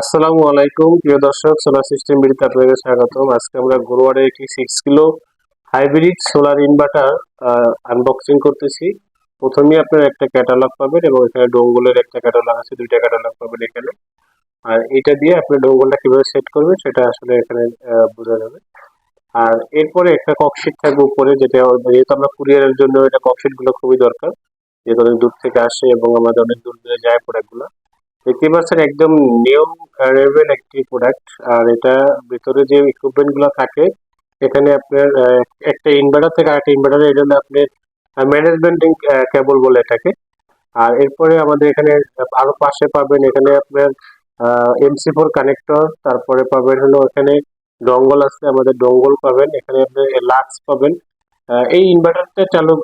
আসসালামু আলাইকুম, প্রিয় দর্শক সোলার সিস্টেম বিডিতে আপনাদের স্বাগতম। আজকে আমরা গরুয়ারের একটি six kilo hybrid solar inverter unboxing করতেছি। প্রথমেই আপনার একটা ক্যাটালগ পাবেন এবং এখানে ডোঙ্গলের একটা ক্যাটালগ আছে, দুইটা ক্যাটালগ পাবেন এখানে। আর এটা দিয়ে আপনি ডোঙ্গলটা কীভাবে সেট করবেন সেটা আসলে এখানে বোঝা যাবে। আর এরপরে একটা ককশিট থাকবে উপরে, যেটা যেহেতু আমরা কুরিয়ারের জন্য এটা ককশিটগুলো খুবই দরকার, যেহেতু অনেক দূর থেকে আসে এবং আমাদের অনেক দূর দূরে যায় প্রোডাক্টগুলো দেখতে পাচ্ছেন একদম নিয়ম লেভেল একটি প্রোডাক্ট আর এটা ভিতরে যে ইকুইপমেন্টগুলো থাকে, এখানে আপনার একটা ইনভার্টার থেকে আরেকটা ইনভার্টার এটা হলো আপনার ম্যানেজমেন্ট কেবল বলে এটাকে। আর এরপরে আমাদের এখানে আরও পাশে পাবেন এখানে আপনার এমসি ফোর কানেক্টর তারপরে পাবেন হলো এখানে ডঙ্গল আছে, আমাদের ডঙ্গল পাবেন, এখানে আপনি লাক্স পাবেন। এই ইনভার্টারটা চালু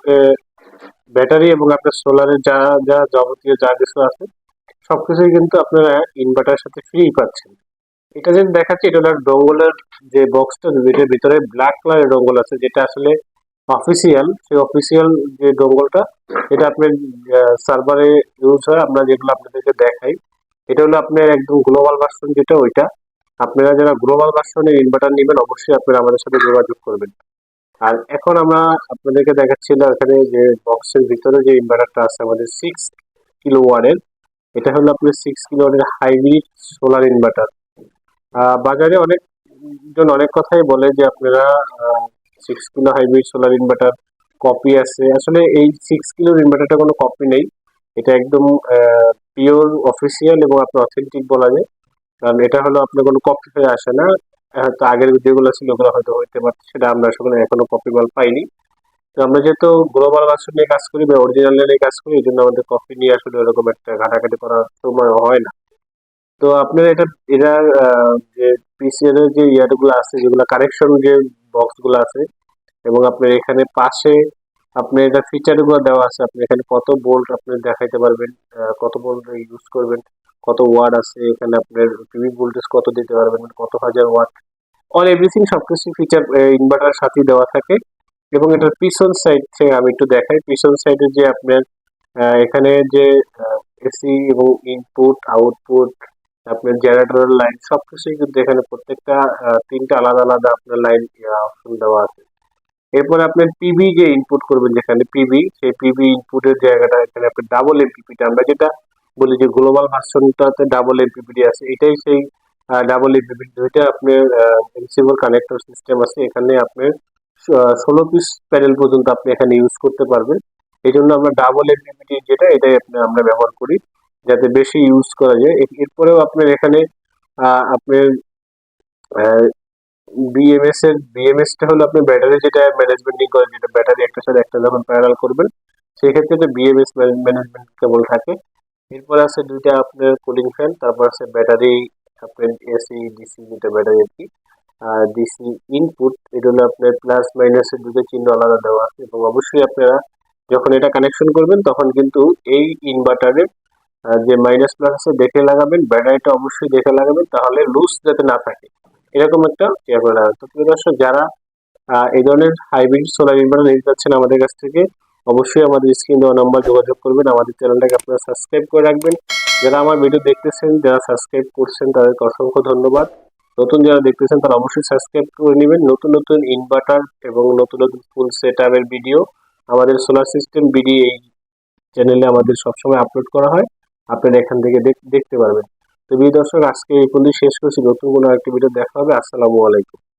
ব্যাটারি এবং আপনার সোলারের যা যা যাবতীয় যা কিছু আছে সবকিছুই কিন্তু আপনারা ইনভার্টার সাথে ফ্রি পাচ্ছেন। এটা যেটা দেখাচ্ছে, এটা হলো ডঙ্গলের যে বক্সটা এটার ভিতরে ব্ল্যাক কালারের ডঙ্গল আছে, যেটা আসলে অফিসিয়াল সেই অফিসিয়াল যে ডঙ্গলটা এটা আপনার সার্ভারে ইউজ হয়, আমরা যেগুলো আপনাদেরকে দেখাই। এটা হলো আপনার একদম গ্লোবাল ভার্সন যেটা, ওইটা। আপনারা যারা গ্লোবাল ভার্সনের ইনভার্টার নেবেন, অবশ্যই আপনারা আমাদের সাথে যোগাযোগ করবেন। আর এখন আমরা আপনাদেরকে দেখাচ্ছিলাম এখানে যে বক্সের ভিতরে যে ইনভার্টারটা আছে, আমাদের সিক্স কিলো ওয়ার্ডের এটা হলো আপনার six kilo hybrid solar inverter বাজারে অনেক জন অনেক কথাই বলে যে আপনারা six kilo hybrid solar inverter copy আছে। আসলে এই সিক্স কিলোর ইনভার্টারটা কোনো কপি নেই। এটা একদম পিওর অফিসিয়াল এবং আপনার অথেন্টিক বলা যায়। কারণ এটা হলো আপনার কোনো কপি হয়ে আসে না। হয়তো আগের যেগুলো ছিল, ওগুলো হয়তো হইতে পারছে সেটা আমরা আসলে এখনও কপি মাল পাইনি। আমরা যেহেতু গ্লোবাল ভার্সন নিয়ে কাজ করি বা অরিজিনাল নিয়ে কাজ করি, এই জন্য আমাদের কপি নিয়ে আসলে এরকম একটা ঘাটাঘাটি করার সময় হয় না। তো আপনার এটা এটার যে পিসিএল এর যে ইয়ারগুলো আছে, যেগুলো কানেকশন যে বক্সগুলো আছে, এবং আপনার এখানে পাশে আপনার এটা ফিচারগুলো দেওয়া আছে, আপনি এখানে কত বোল্ট আপনি দেখাইতে পারবেন কত বোল্ট ইউজ করবেন, কত ওয়াট আছে, এখানে আপনার টিভি ভোল্টেজ কত দিতে পারবেন, কত হাজার ওয়াট অল এভরিথিং সবকিছু ফিচার ইনভার্টার সাথে দেওয়া থাকে। এবং এটার পিছন সাইড থেকে আমি একটু দেখাই। পিছন সাইডে যে আপনার এখানে যে এসি এবং ইনপুট আউটপুট আপনার জেনারেটরের লাইন সবকিছুই কিন্তু এখানে প্রত্যেকটা তিনটা আলাদা আলাদা আপনার লাইন অপশন দেওয়া আছে। এরপরে আপনার পিবি যে ইনপুট করবেন যেখানে পিবি সেই পিবি ইনপুটের জায়গাটা এখানে আপনার ডাবল এমপিপিটা আমরা যেটা বলি যে গ্লোবাল ভার্সনটাতে ডাবল এমপিপিটি আছে, এটাই সেই ডাবল এমপিপি দুইটা আপনার এমসিবল কানেক্টর সিস্টেম আছে। এখানে আপনার ষোলো পিস প্যানেল পর্যন্ত আপনি এখানে ইউজ করতে পারবেন। এই জন্য আমরা ডাবল এমপিপিটি যেটা, এটাই আপনি, আমরা ব্যবহার করি, যাতে বেশি ইউজ করা যায়। এরপরেও আপনার এখানে আপনার বিএমএস এর বিএমএস টা হলো আপনার ব্যাটারি যেটা ম্যানেজমেন্টিং করে, যেটা ব্যাটারি একটা সাথে একটা যখন প্যারাল করবেন সেই ক্ষেত্রে এটা বিএমএস ম্যানেজমেন্ট কেবল থাকে। এরপর আছে দুইটা আপনার কুলিং ফ্যান তারপর আছে ব্যাটারি আপনার এসি ডিসি যেটা ব্যাটারি আর কি। ডিসি ইনপুট এটা হলো আপনার প্লাস মাইনাসের দুটো চিহ্ন আলাদা দেওয়া আছে। এবং অবশ্যই আপনারা যখন এটা কানেকশন করবেন, তখন কিন্তু এই ইনভার্টারের যে মাইনাস প্লাস আছে, দেখে লাগাবেন। ব্যাটারিটা অবশ্যই দেখে লাগাবেন, তাহলে লুজ যাতে না থাকে। এরকম একটা ইয়ে করে লাগাবেন তো প্রিয় দর্শক, যারা এই ধরনের হাইব্রিড সোলার ইনভার্টার নিতে চাচ্ছেন আমাদের কাছ থেকে, অবশ্যই আমাদের স্ক্রিন দেওয়া নাম্বার যোগাযোগ করবেন। আমাদের চ্যানেলটাকে আপনারা সাবস্ক্রাইব করে রাখবেন। যারা আমার ভিডিও দেখতেছেন, যারা সাবস্ক্রাইব করছেন, তাদেরকে অসংখ্য ধন্যবাদ। নতুন যারা দেখতেছেন তারা অবশ্যই সাবস্ক্রাইব করে নেবেন। নতুন নতুন ইনভার্টার এবং নতুন নতুন ফুল সেট ভিডিও আমাদের সোলার সিস্টেম বিডি এই চ্যানেলে আমাদের সবসময় আপলোড করা হয়। আপনারা এখান থেকে দেখ- দেখতে পারবেন। তো বিদর্শক দর্শক, আজকে এই পর্যন্ত শেষ করছি। নতুন কোনো একটি ভিডিও দেখা হবে। আসসালামু আলাইকুম।